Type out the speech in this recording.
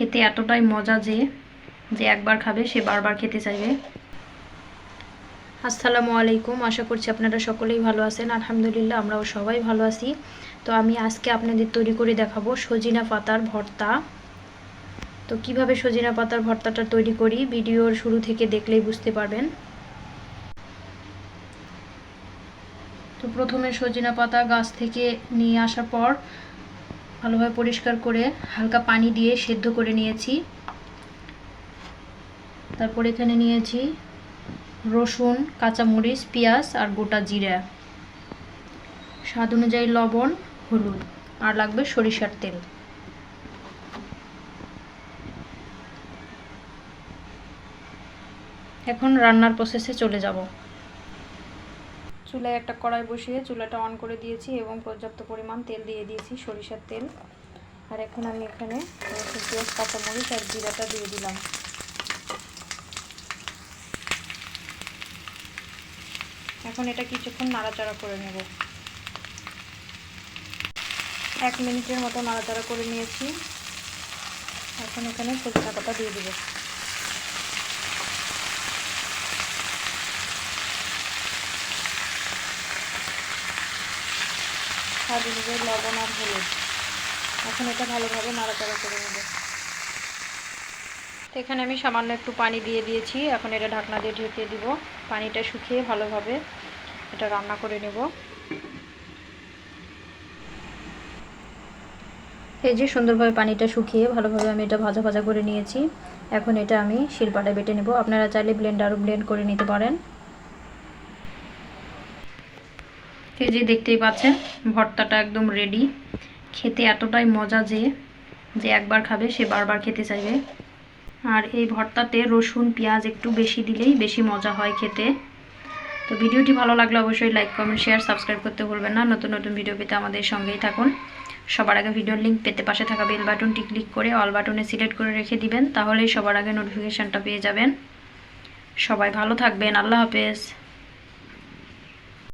খেতে এতটাই মজা যে যে একবার খাবে, সে বারবার খেতে চাইবে। আসসালামু আলাইকুম, আশা করছি আপনারা সকলেই ভালো আছেন। আলহামদুলিল্লাহ, আমরাও সবাই ভালো আছি। তো আমি আজকে আপনাদের তৈরি করে দেখাবো সজিনা পাতার ভর্তা। তো কীভাবে সজিনা পাতার ভর্তাটা তৈরি করি, ভিডিওর শুরু থেকে দেখলেই বুঝতে পারবেন। তো প্রথমে সজিনা পাতা গাছ থেকে নিয়ে আসার পর ভালোভাবে পরিষ্কার করে হালকা পানি দিয়ে সেদ্ধ করে নিয়েছি। তারপর এখানে নিয়েছি রসুন, কাঁচামরিচ, পেঁয়াজ আর গোটা জিরা। স্বাদ অনুযায়ী লবণ, হলুদ আর লাগবে সরিষার তেল। এখন রান্নার প্রসেসে চলে যাব। চুলায় একটা কড়াই বসিয়ে চুলাটা অন করে দিয়েছি এবং পর্যাপ্ত পরিমাণ তেল দিয়ে দিয়েছি, সরিষার তেল। আর এখন আমি এখানে পেঁয়াজ, কাঁচামরিচ আর জিরাটা দিয়ে দিলাম। এখন এটা কিছুক্ষণ নাড়াচাড়া করে নেব। এক মিনিটের মতো নাড়াচাড়া করে নিয়েছি। এখন এখানে পাতা দিয়ে দেবো। স্বাদ অনুযায়ী লবণ আর হলুদ। এখন এটা ভালোভাবে নাড়াচাড়া করে নেব। তো এখানে আমি সামান্য একটু পানি দিয়ে দিয়েছি। এখন এটা ঢাকনা দিয়ে ঢেকে দিব। পানিটা শুকিয়ে ভালোভাবে এটা রান্না করে নেব। এই যে সুন্দরভাবে পানিটা শুকিয়ে ভালোভাবে আমি এটা ভাজা ভাজা করে নিয়েছি। এখন এটা আমি শিলপাটা বেটে নেব। আপনারা চাইলে ব্লেন্ডারও ব্লেন্ড করে নিতে পারেন। এই যে দেখতেই পাচ্ছেন, ভর্তাটা একদম রেডি খেতে এতটাই মজা যে যে একবার খাবে, সে বারবার খেতে চাইবে। আর এই ভর্তাতে রসুন, পেঁয়াজ একটু বেশি দিলেই বেশি মজা হয় খেতে। তো ভিডিওটি ভালো লাগলে অবশ্যই লাইক কমেন্ট শেয়ার সাবস্ক্রাইব করতে ভুলবেন না। নতুন নতুন ভিডিও পেতে আমাদের সঙ্গেই থাকুন। সবার আগে ভিডিওর লিঙ্ক পেতে পাশে থাকা বেল বাটনটি ক্লিক করে অল বাটনে সিলেক্ট করে রেখে দিবেন, তাহলেই সবার আগে নোটিফিকেশানটা পেয়ে যাবেন। সবাই ভালো থাকবেন। আল্লাহ হাফেজ।